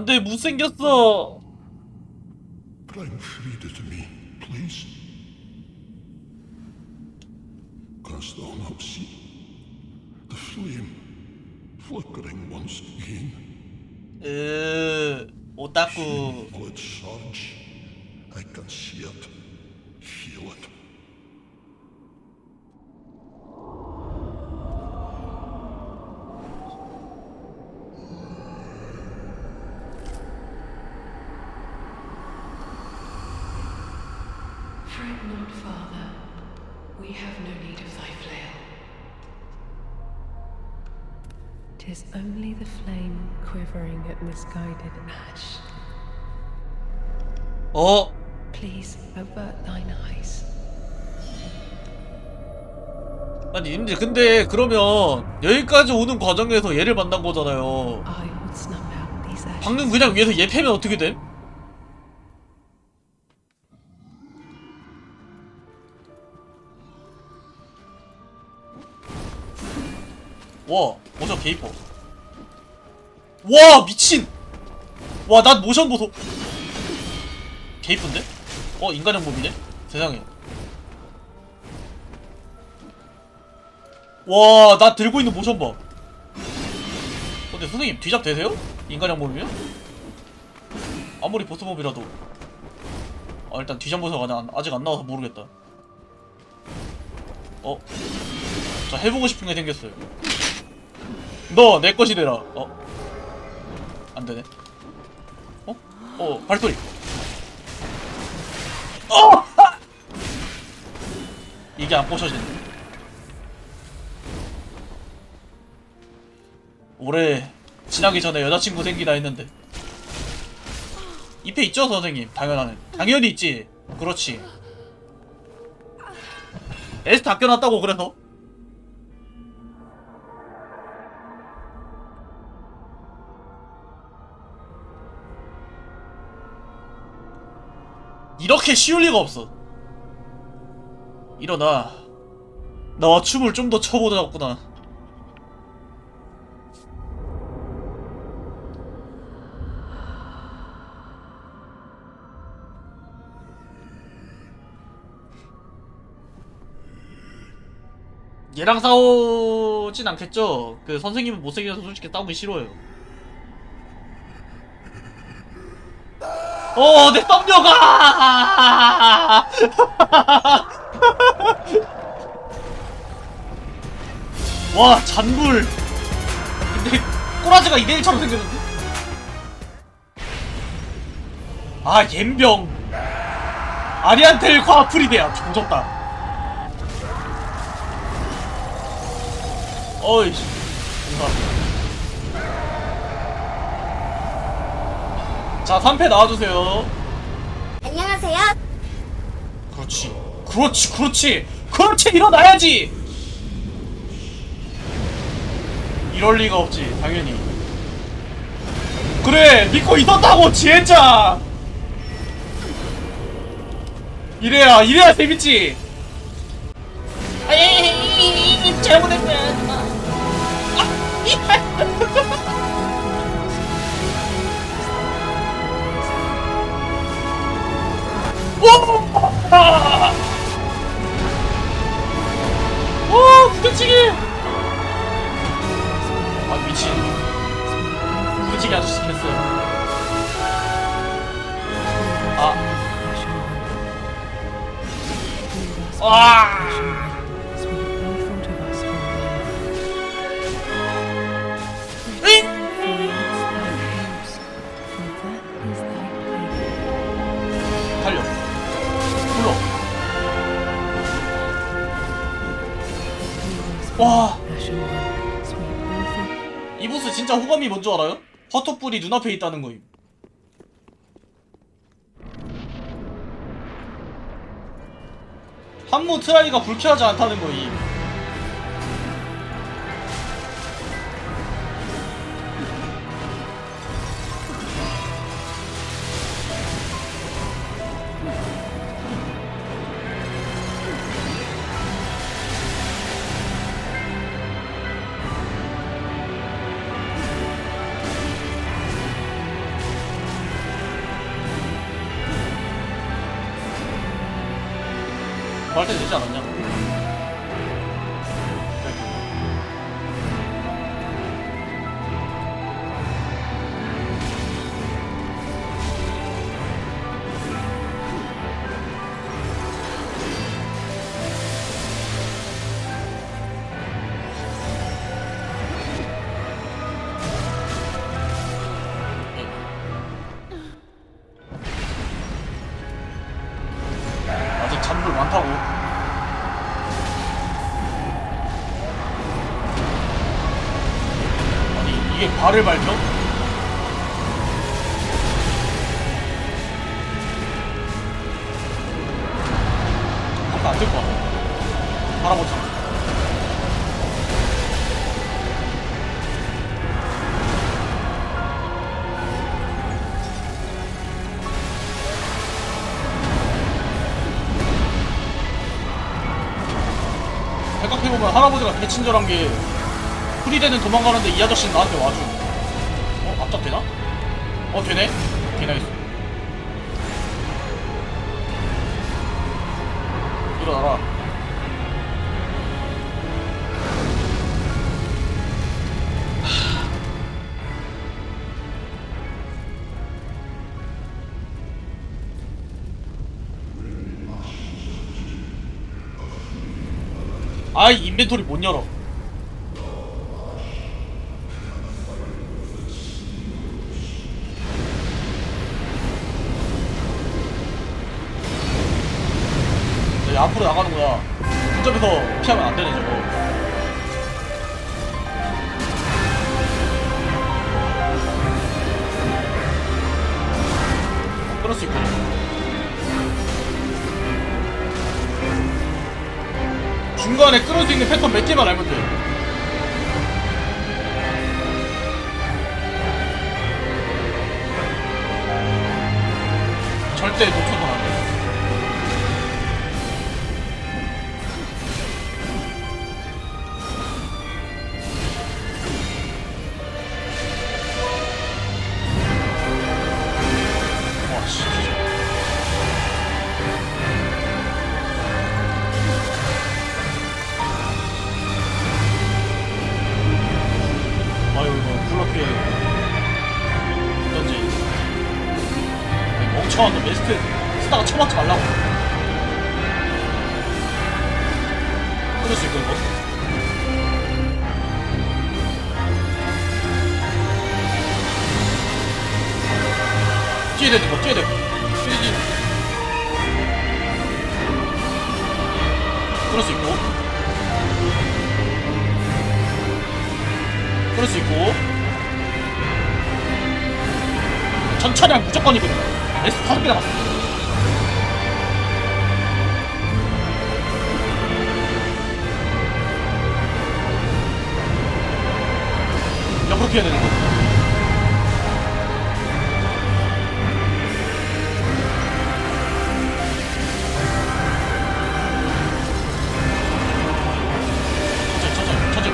안돼 못생겼어 Bring Frida to me, please. Canst thou not see the flame flickering once again? 으 오따쿠 it surge? I can see it, feel it. Fret not, Father. We have no need of thy flail. Tis only the flame quivering at misguided ash. 어? Please avert thine eyes. 아니 님들 근데 그러면 여기까지 오는 과정에서 얘를 만난 거잖아요 I would snuff out these ashes. 방금 그냥 위에서 얘 패면 어떻게 됨? 와 모션 개 이뻐 와 미친 와 난 모션 보소 개 이쁜데? 어 인간형 몸이네? 세상에 와 나 들고 있는 모션 봐 근데 선생님 뒤잡 되세요? 인간형 몸이면? 아무리 보스몹이라도 아 일단 뒤잠보서가 나 아직 안 나와서 모르겠다 어? 저 해보고 싶은 게 생겼어요 너 내 것이 되라. 어? 안 되네. 어? 어 발소리. 어! 하! 이게 안 부셔지네 올해 지나기 전에 여자친구 생기다 했는데. 잎에 있죠 선생님? 당연하네. 당연히 있지. 그렇지. 에스트 아껴놨다고 그래서 이렇게 쉬울 리가 없어 일어나 나와 춤을 좀 더 춰보자꾸나 얘랑 싸우진 않겠죠? 그 선생님은 못생겨서 솔직히 싸우기 싫어요. 어, 내 썸녀가! 와, 잔불. 근데 꼬라지가 이대일처럼 생겼는데? 아, 옌병. 아리안텔 과프리데야. 조졌다. 어이씨 감사합니다 자 3패 나와주세요. 안녕하세요. 그렇지. 그렇지 그렇지. 그렇지 일어나야지! 이럴 리가 없지 당연히. 그래 믿고 있었다고 지혜자 이래야 이래야 재밌지! 아이 잘못했어요. 오! 부대찌개! 아, 미친. 부대찌개 아저씨 됐어요. 아, 와! 진짜 호감이 뭔 줄 알아요? 화토불이 눈앞에 있다는 거임. 한무 트라이가 불쾌하지 않다는 거임. 구할 때 되지 않았냐? 발을 밟혀? 아까 안될 것 같아. 할아버지. 생각해보면 할아버지가 되게 친절한 게 프리데는 도망가는데 이 아저씨는 나한테 와줘. 어? 앞잡 되나? 어 되네? 되나 있어. 일어나라. 아이 인벤토리 못 열어. 앞으로 나가는 거야. 근접에서 피하면 안 되네 저거. 끊을 수 있고. 중간에 끊을 수 있는 패턴 몇 개만 알면 돼. 절대 놓쳐 스트 쓰다가 처맞지 말라고. 끊을 수 이거? 뛰어야 되는 거 뛰어야 되고 뛰어야지 끊을 수 있고. 그럴 수 있고. 전차량 무조건이거든 S 다섯 개 남았어 옆으로 피해야 되는 거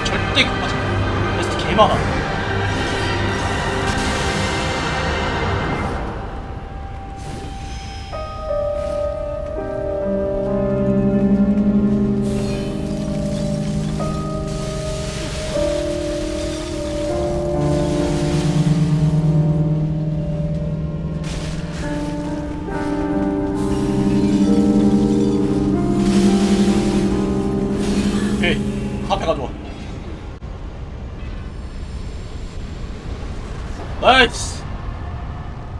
절대 급하지 마 S 개 많아